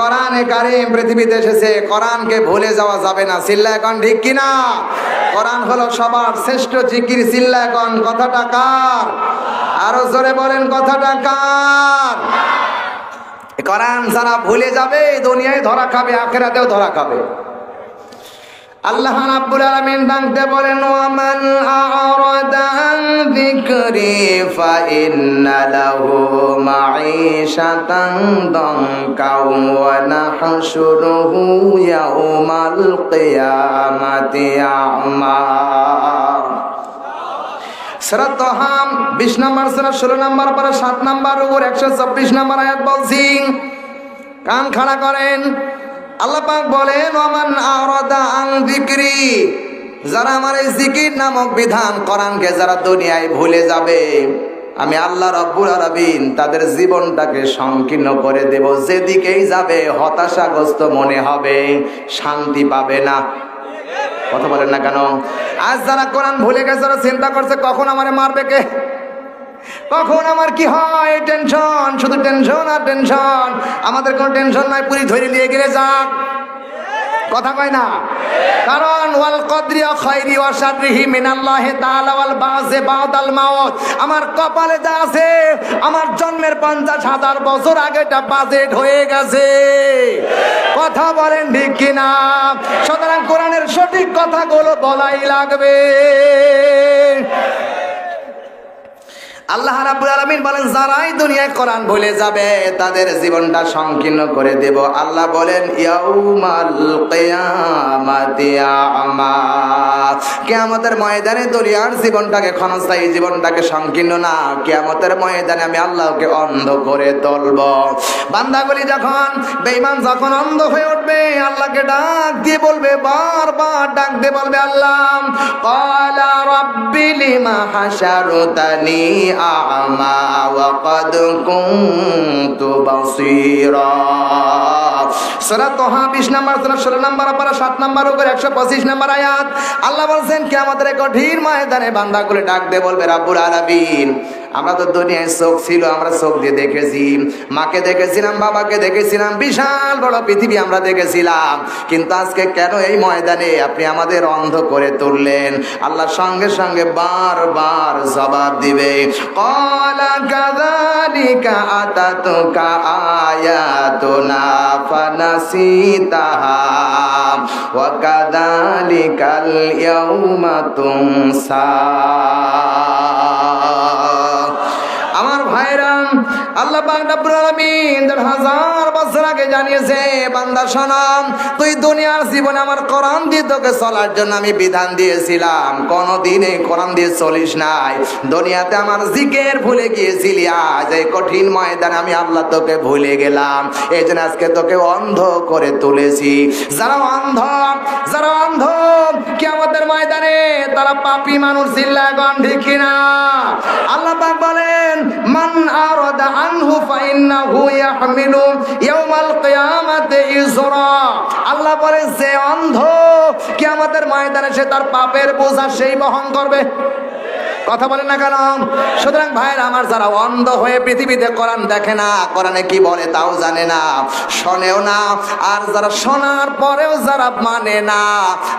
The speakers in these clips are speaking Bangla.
কোরআনে কারিম পৃথিবীতে এসেছে। কোরআনকে ভুলে যাওয়া যাবে না। সিল্লা এখন ঠিক কিনা? কোরআন হলো সবার শ্রেষ্ঠ জিকির। সিল্লা এখন কথাটা কার? আরও জোরে বলেন, কথাটা কার? কোরআন যারা ভুলে যাবে দুনিয়ায় ধরা খাবে, আখেরাতেও ধরা খাবে। আল্লাহ রাব্বুল আলামিন ডাকতে বলেন, ওয়ামান আ'রাদা আন যিকরি ফা ইন্না লাহু মাঈশাতান দানকা ওয়া নাহশুরুহু ইয়াউমাল কিয়ামাতি আ'মা। সুরা তোহাম বিশ নম্বর সুরা, ষোলো নম্বর পরে, সাত নম্বর উপর, একশো চব্বিশ নম্বর আয়াত বলছি। কান খাড়া করেন। আল্লাহ পাক বলেন ওমান আরাদা আন যিকরি যারা আমার এই জিকির নামক বিধান কোরআনকে যারা দুনিয়ায় ভুলে যাবে, আমি আল্লাহ রব্বুল আলামিন তাদের জীবনটাকে সংকীর্ণ করে দেব। যেদিকেই যাবে, হতাশাগ্রস্ত মনে হবে, শান্তি পাবে না। কথা বলেন না কেন? আজ যারা কোরআন ভুলে গেছে ওরা চিন্তা করছে, কখন আমার মারবে কে? কখন আমার কি হয়? টেনশন শুধু টেনশন আর টেনশন আমাদের কোনো টেনশন নাই, পুরি ধরে নিয়ে গেলে যাক। কথা কয় না? কারণ, ওয়াল কদরিয়া খৈরি ওয়া শাররিহি মিনাল্লাহি তাআলা ওয়াল বাসে বাদাল মাউত। আমার কপালে যা আছে, আমার জন্মের পঞ্চাশ হাজার বছর আগেটা বাজেট হয়ে গেছে। কথা বলেন ঠিক কিনা সুতরাং কোরআনের সঠিক কথাগুলো বলাই লাগবে। আল্লাহ রাবুল আলমিন বলেন, যারাই দুনিয়ায় কোরআন ভুলে যাবে, তাদের জীবনটা সংকীর্ণ করে দেব। আল্লাহ বলেন, ইয়াউমাল কিয়ামাতি আমা। কিয়ামতের ময়দানে দুনিয়ার জীবনটাকে ক্ষণস্থায়ী জীবনটাকে সংকীর্ণ না, কিয়ামতের ময়দানে আমি আল্লাহকে অন্ধ করে তুলব। বান্দাগুলি যখন, বেঈমান যখন অন্ধ হয়ে উঠবে, আল্লাহকে ডাক দিয়ে বলবে, বারবার ডাক দিয়ে বলবে, আল্লাহ, ক্বালা রাব্বি লিমা হাশারতানি আ'মা ওয়া কুনতু বাসীরা। সূরা তোহা 20 নাম্বার, সূরা 16 নাম্বার, পারা 7 নাম্বার উপর 125 নাম্বার আয়াত। আল্লাহ বলছেন কিয়ামতের কঠিন ময়দানে বান্দাগুলো ডাক দিয়ে বলবে রাব্বুল আলামিন। আমরা তো দুনিয়ায় চোখ ছিল, আমরা চোখ দিয়ে দেখেছি। মাকে দেখেছিলাম, বাবাকে দেখেছিলাম, বিশাল বড় পৃথিবী আমরা দেখেছিলাম। কিন্তু আজকে কেন এই ময়দানে আপনি আমাদের অন্ধ করে তুললেন? আল্লাহর সঙ্গে সঙ্গে বারবার জবাব দিবে। কলা কাযালিকা আতাতুকা কাযালিকাল ইয়াউমা তুনসা। আল্লাহ পাক রব্বুল তোকে অন্ধ করে তুলেছি। যারা অন্ধ যারা অন্ধ, কিয়ামতের ময়দানে তারা পাপী মানুষ কিনা? আল্লাহ বলেন, মান আরাদা আনহু আল্লাহ বলে যে অন্ধ কিয়ামতের ময়দানে সে তার পাপের বোঝা সেই বহন করবে। কথা বলেন না কেন? সুতরাং ভাইয়ের, আমার যারা অন্ধ হয়ে পৃথিবীতে কোরআন দেখে না, কোরআনে কি বলে তাও জানে না, শোনেও না। আর যারা শোনার পরেও যারা মানে না,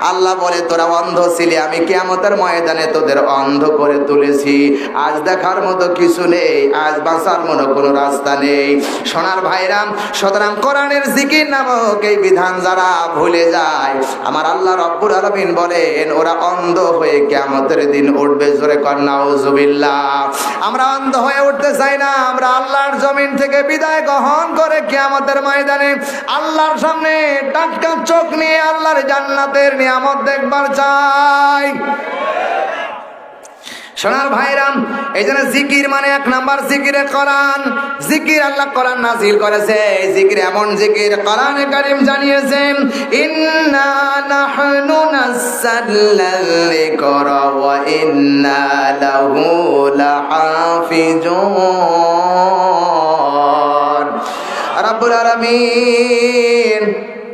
আল্লাহ বলে, তোরা অন্ধ ছিলি, আমি কিয়ামতের ময়দানে তোদের অন্ধ করে তুলেছি। আজ দেখার মতো কিছু নেই, আজ বাঁচার মতো কোনো রাস্তা নেই। সোনার ভাইরাম সুতরাং কোরআনের জিকির নামক এই বিধান যারা ভুলে যায়, আমার আল্লাহ রব্বুল আলমিন বলেন, ওরা অন্ধ হয়ে কেমতের দিন উঠবে। জোরে আমরা অন্ধ হয়ে উঠতে চাই না, আমরা আল্লাহর জমিন থেকে বিদায় গ্রহণ করে কিয়ামতের ময়দানে আল্লাহর সামনে টাটকা চোখ নিয়ে আল্লাহর জান্নাতের নিয়ামত দেখবার চাই। সোনার ভাইরাম, এই জন্য জিকির মানে এক নাম্বার জিকিরে কোরআন। জিকির আল্লাহ কোরআন নাজিল করেছে। এই জিকির এমন জিকির কোরআনে কারিম জানিয়েছেন ইন্না নাহনু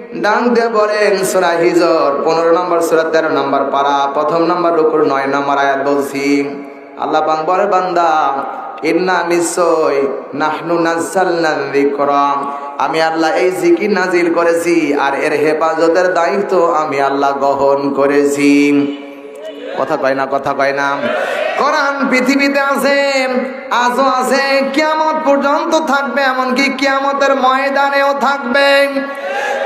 ডাং দিয়ে বলেন, সুরা হিজর, পনেরো নম্বর সুরা, তেরো নম্বর পারা, প্রথম নম্বর রুকুর নয় নম্বর আয়াত বলছি। আল্লাহ বাং বলে, বান্দা, ইন্না নিশ্চয় নাহনু নাজ্জালনা যিকরা। আমি আল্লাহ এই জিকির নাজিল করেছি আর এর হেফাজতের দায়িত্ব আমি আল্লাহ গ্রহণ করেছি। কথা কয় না, কথা কয় না। কোরআন পৃথিবীতে আছে, আজও আছে, কিয়ামত পর্যন্ত থাকবে, এমনকি কিয়ামতের ময়দানেও থাকবে।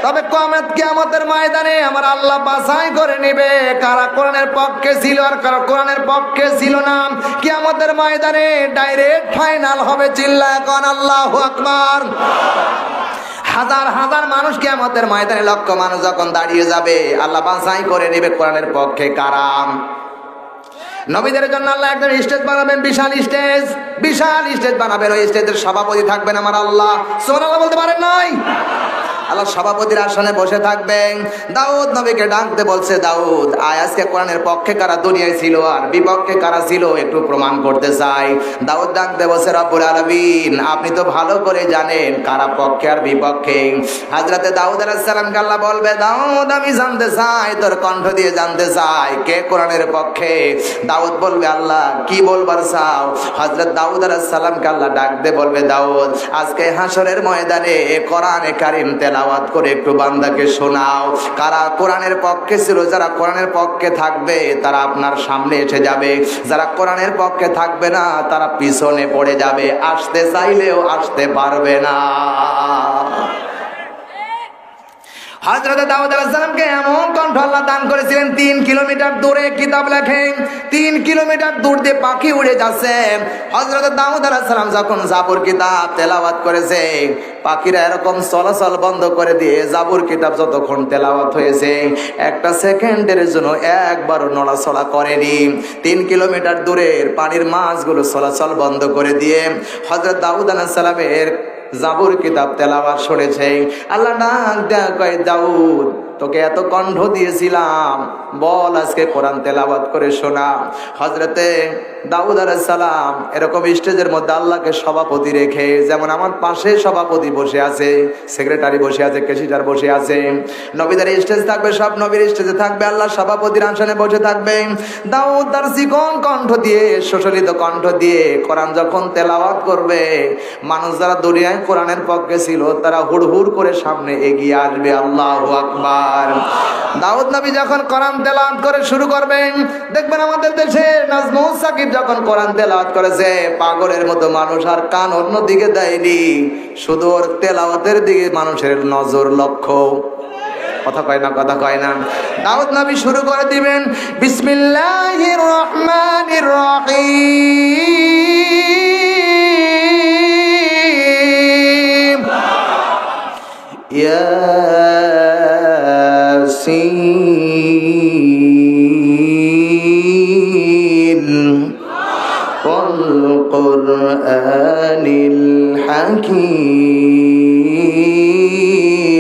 তবে কমেত কিয়ামতের ময়দানে আমার আল্লাহ বাছাই করে নেবে। কারা কোরআনের পক্ষে ছিল আর কারা কোরআনের পক্ষে ছিল না। কিয়ামতের ময়দানে ডাইরেক্ট ফাইনাল হবে চিল্লা এখন আল্লাহ আকবার। হাজার হাজার মানুষ কিয়ামতের ময়দানে লক্ষ মানুষ যখন দাঁড়িয়ে যাবে, আল্লাহ বাছাই করে নেবে কোরআনের পক্ষে কারাম নবীদের জন্য আল্লাহ একজন স্টেজ বানাবেন, বিশাল স্টেজ বিশাল স্টেজ বানাবেন। ওই স্টেজের সভাপতি থাকবেন আমার আল্লাহ। সোমান আল্লাহ বলতে পারেন নাই? আল্লাহ সভাপতির আসনে বসে থাকবেন। দাউদ নবীকে ডাকতে বলছে, দাউদ, আয়, আজকে কোরআনের পক্ষে কারা দুনিয়ায় ছিল আর বিপক্ষে কারা ছিল, একটু প্রমাণ করতে চাই। দাউদ ডাকতে বলছে, রব্বুল আলামিন, আপনি তো ভালো করে জানেন কারা পক্ষে আর বিপক্ষে। হাজরাতে দাউদ আলাইহিস সালামকে আল্লাহ বলবে, দাউদ, আমি জানতে চাই, তোর কণ্ঠ দিয়ে জানতে চাই, কে কোরআনের পক্ষে? দাউদ বলবে, আল্লাহ, কি বলবার চাও? হজরত দাউদ আলাইহিস সালামকে আল্লাহ ডাকতে বলবে, দাউদ, আজকে হাসরের ময়দানে কোরআনে কারিম তেলাওয়াত করে একটু বান্দাকে শোনাও। কারা কোরআনের পক্ষে ছিল, যারা কোরআনের পক্ষে থাকবে, তারা আপনার সামনে এসে যাবে। যারা কোরআনের পক্ষে থাকবে না, তারা পিছনে পড়ে যাবে। আসতে চাইলেও আসতে পারবে না। হজরত দাউদ আলাইসালামকে এমন কণ্ঠ আল্লাহ দান করেছিলেন, তিন কিলোমিটার দূরে কিতাব লেখেন, তিন কিলোমিটার দূর দিয়ে পাখি উড়ে যাচ্ছে। হজরত দাউদ আলাইসালাম যখন জাবুর কিতাব তেলাওয়াত করেছে, পাখিরা এরকম চলাচল বন্ধ করে দিয়ে জাবুর কিতাব যতক্ষণ তেলাওয়াত হয়েছে, একটা সেকেন্ডের জন্য একবারও নড়াচড়া করেনি। তিন কিলোমিটার দূরের পানির মাছগুলো চলাচল বন্ধ করে দিয়ে হজরত দাউদ আলাইসালামের জাবুর কিতাব তেলাবার শুনেছে। আল্লাহ না কয়, দাউদ, তোকে এত কণ্ঠ দিয়েছিলাম। বল আজকে কোরআন তেলাবাদ করে শোনা। হজরতে দাউদ সালাম এরকম স্টেজের মধ্যে আল্লাহকে সভাপতি রেখে, যেমন আমার পাশে সভাপতি বসে আছে, সেক্রেটারি বসে আছে কেসিটার বসে আছে, নবীদের স্টেজ থাকবে, সব নবীর স্টেজে থাকবে, আল্লাহ সভাপতির আসনে বসে থাকবে। দাউদ তার চিকন কণ্ঠ দিয়ে সুশলিত কণ্ঠ দিয়ে কোরআন যখন তেলাওয়াত করবে, মানুষ যারা দুনিয়ায় কোরআনের পক্ষে ছিল, তারা হুড় হুড় করে সামনে এগিয়ে আসবে, আল্লাহ আকবার। দাউদ নবী যখন কোরআন তেলাওয়াত করে শুরু করবেন, দেখবেন আমাদের দেশে নাজমুল সাকিব যখন কোরআন তেলাওয়াত করেছে, পাগলের মতো মানুষ আর কান অন্য দিকে দেয়নি, শুধু ওর তেলাওয়াতের দিকে মানুষের নজর লক্ষ্য। কথা কয় না, কথা কয় না। দাউদ নবী শুরু করে দিবেন, বিসমিল্লাহির রহমানির রহিম। نسيا